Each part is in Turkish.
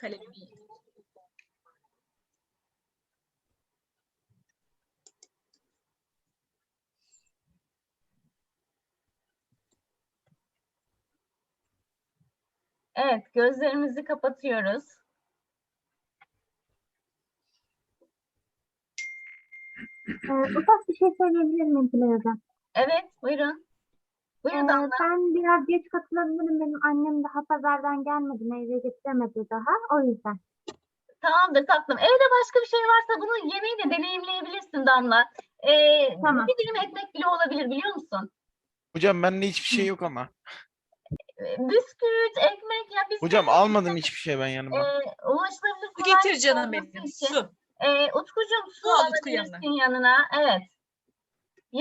Kalemini Evet, gözlerimizi kapatıyoruz. Ee, ufak bir şey söyleyebilir miyim Hocam? Evet, buyurun. Ee, Buyurun Damla. ben biraz geç katılabilirim. Benim annem daha pazardan gelmedi, meyve getiremedi daha. O yüzden. Tamamdır tatlım. Evde başka bir şey varsa bunu yemeği de deneyimleyebilirsin Damla. Ee, Tamam. Bir dilim ekmek bile olabilir biliyor musun? Hocam bende hiçbir şey yok ama. Ee, Bisküvit, ekmek ya bisküvit. Hocam almadım hiçbir şey ben yanıma. Ee, ulaşılabilir getir canım benim. için. Su. Ee, Utkucuğum su Su alabilirsin yanına. Evet.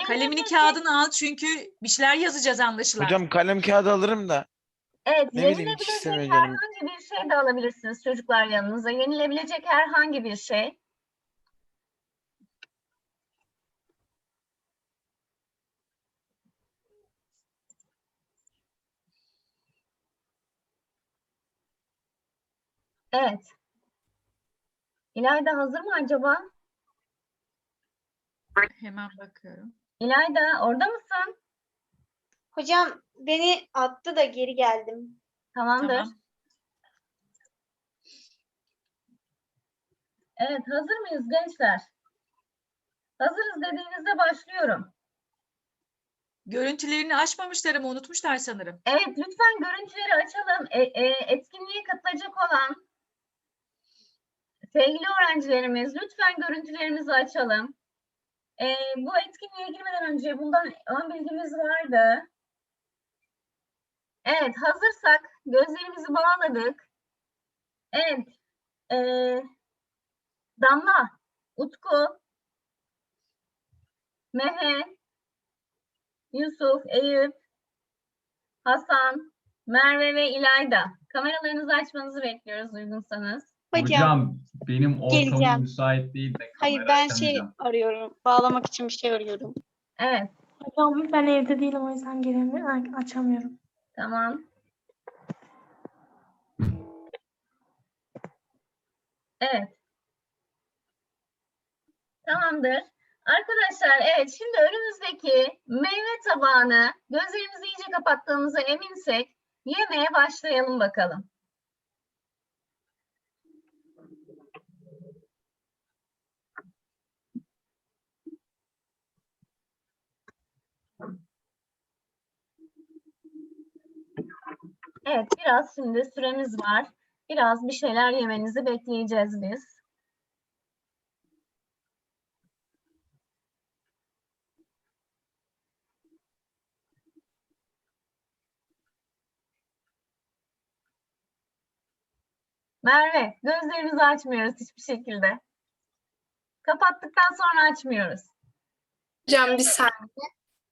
Kalemini Yenilebilecek- kağıdını al çünkü bir şeyler yazacağız anlaşılan. Hocam kalem kağıdı alırım da. Evet, Ne bileyim, yenilebilecek istemiyor canım. herhangi bir şey de alabilirsiniz çocuklar yanınıza. Yenilebilecek herhangi bir şey. Evet. İlayda hazır mı acaba? Hemen bakıyorum. İlayda orada mısın? Hocam beni attı da geri geldim. Tamamdır. Tamam. Evet, hazır mıyız gençler? Hazırız dediğinizde başlıyorum. Görüntülerini açmamışlar ama unutmuşlar sanırım. Evet, lütfen görüntüleri açalım. E, e, etkinliğe katılacak olan sevgili öğrencilerimiz, lütfen görüntülerimizi açalım. E, bu etkinliğe girmeden önce bundan ön bilgimiz vardı. Evet, hazırsak gözlerimizi bağladık. Evet, e, Damla, Utku, Mehe, Yusuf, Eyüp, Hasan, Merve ve İlayda. Kameralarınızı açmanızı bekliyoruz uygunsanız. Hocam, Hocam benim ortamım geleceğim. müsait değil de hayır kamera ben şey açamayacağım. arıyorum. Bağlamak için bir şey arıyorum. Evet, Hocam ben evde değilim o yüzden giremiyorum, açamıyorum. tamam. Evet. Tamamdır. Arkadaşlar evet şimdi önümüzdeki meyve tabağını gözlerimizi iyice kapattığımıza eminsek yemeye başlayalım bakalım. Evet, biraz şimdi süremiz var. Biraz bir şeyler yemenizi bekleyeceğiz biz. Merve, gözlerimizi açmıyoruz hiçbir şekilde. Kapattıktan sonra açmıyoruz. Hocam bir saniye.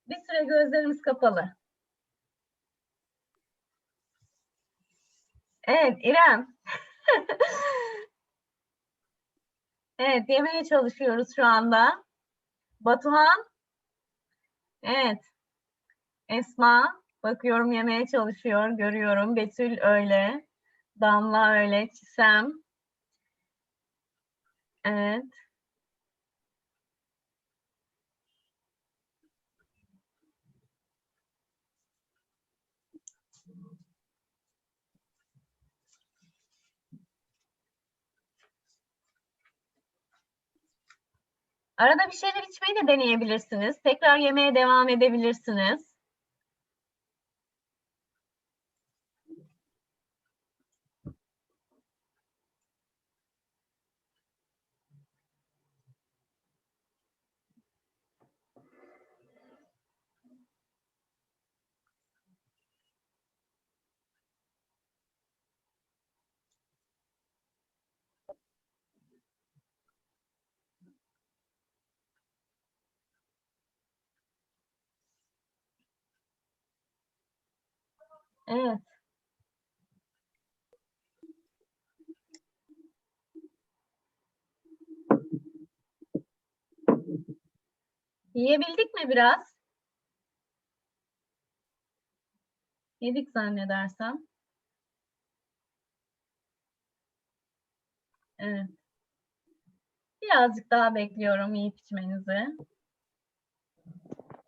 Bir süre gözlerimiz kapalı. Evet, İrem. Evet, yemeye çalışıyoruz şu anda. Batuhan. Evet. Esma. Bakıyorum yemeye çalışıyor. Görüyorum. Betül öyle. Damla öyle. Çisem. Evet. Arada bir şeyler içmeyi de deneyebilirsiniz. Tekrar yemeye devam edebilirsiniz. Evet. Yiyebildik mi biraz? Yedik zannedersem. Evet. Birazcık daha bekliyorum yiyip içmenizi.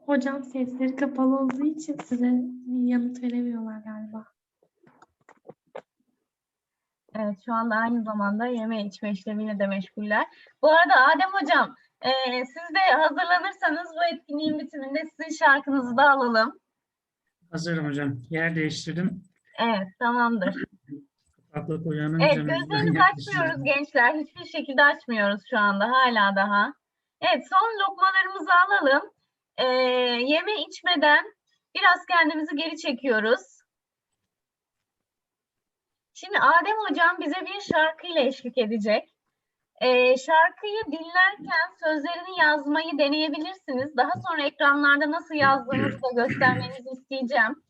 Hocam sesleri kapalı olduğu için size yanıt veremiyorlar galiba. Evet, şu anda aynı zamanda yeme içme işlemiyle de meşguller. Bu arada Adem Hocam, eee, siz de hazırlanırsanız bu etkinliğin bitiminde sizin şarkınızı da alalım. Hazırım hocam. Yer değiştirdim. Evet, tamamdır. Kulaklık uyanınca Evet, gözlerimizi açmıyoruz gençler. Hiçbir şekilde açmıyoruz şu anda, hala daha. Evet, son lokmalarımızı alalım. Eee, yeme içmeden biraz kendimizi geri çekiyoruz. Şimdi Adem Hocam bize bir şarkıyla eşlik edecek. Ee, şarkıyı dinlerken sözlerini yazmayı deneyebilirsiniz. Daha sonra ekranlarda nasıl yazdığınızı da göstermenizi isteyeceğim.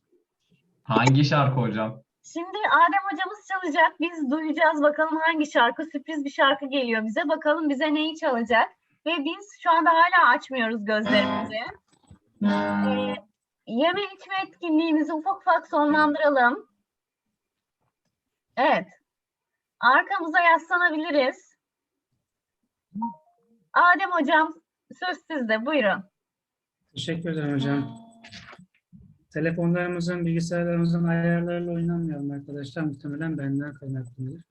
Hangi şarkı hocam? Şimdi Adem hocamız çalacak. Biz duyacağız bakalım hangi şarkı. Sürpriz bir şarkı geliyor bize. Bakalım bize neyi çalacak. Ve biz şu anda hala açmıyoruz gözlerimizi. Ee, yeme içme etkinliğimizi ufak ufak sonlandıralım. Evet. Arkamıza yaslanabiliriz. Adem hocam söz sizde. Buyurun. Teşekkür ederim hocam. Telefonlarımızın, bilgisayarlarımızın ayarlarıyla oynanmayalım arkadaşlar. Muhtemelen benden kaynaklıdır.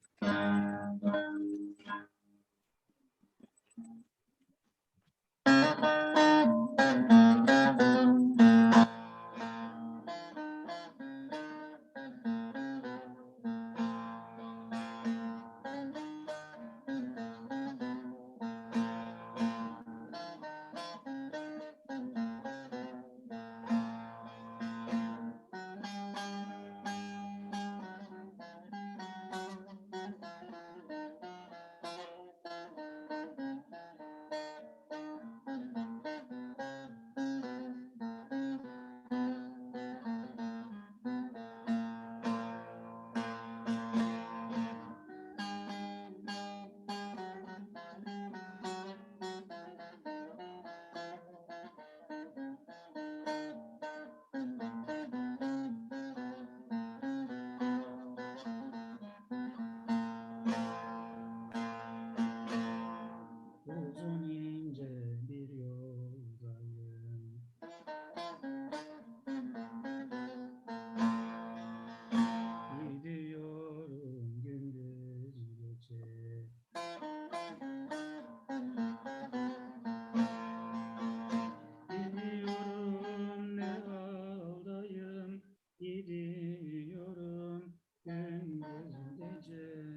Gidiyorum gündüz gece,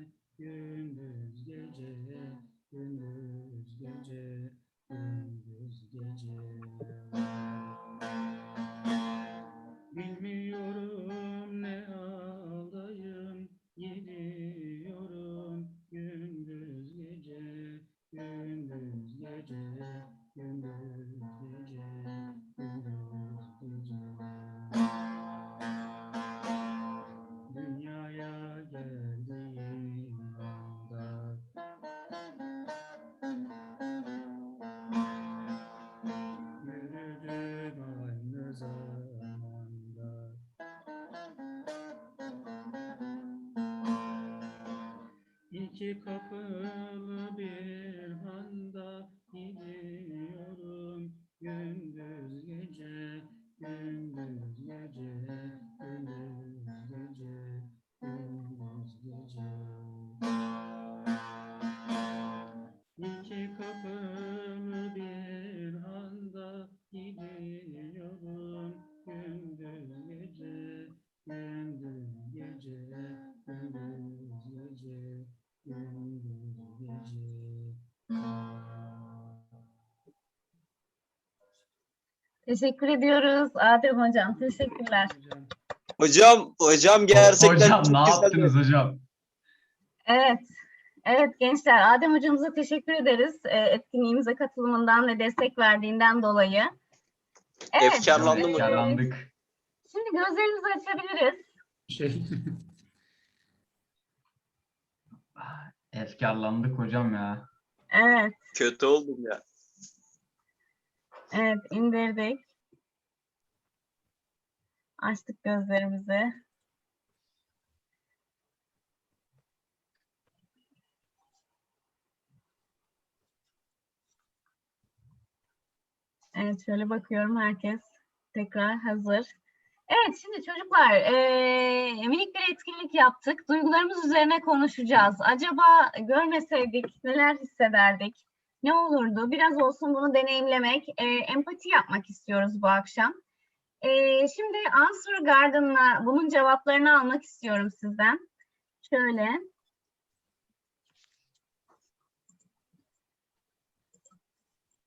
İki kapılı bir handa Teşekkür ediyoruz Adem hocam. Teşekkürler. Hocam. Hocam, gerçekten hocam çok ne güzel. yaptınız hocam? Evet. Evet gençler Adem hocamıza teşekkür ederiz e, etkinliğimize katılımından ve destek verdiğinden dolayı. Evet. Efkarlandım hocam. Efkarlandık. Şimdi gözlerimizi açabiliriz. Şey, Efkarlandık hocam ya. Evet. Kötü oldum ya. Evet, indirdik. Açtık gözlerimizi. Evet, şöyle bakıyorum herkes tekrar hazır. Evet, şimdi çocuklar e, minik bir etkinlik yaptık. Duygularımız üzerine konuşacağız. Acaba görmeseydik neler hissederdik? Ne olurdu? Biraz olsun bunu deneyimlemek, eee, empati yapmak istiyoruz bu akşam. Eee, şimdi Answer Garden'la bunun cevaplarını almak istiyorum sizden. Şöyle.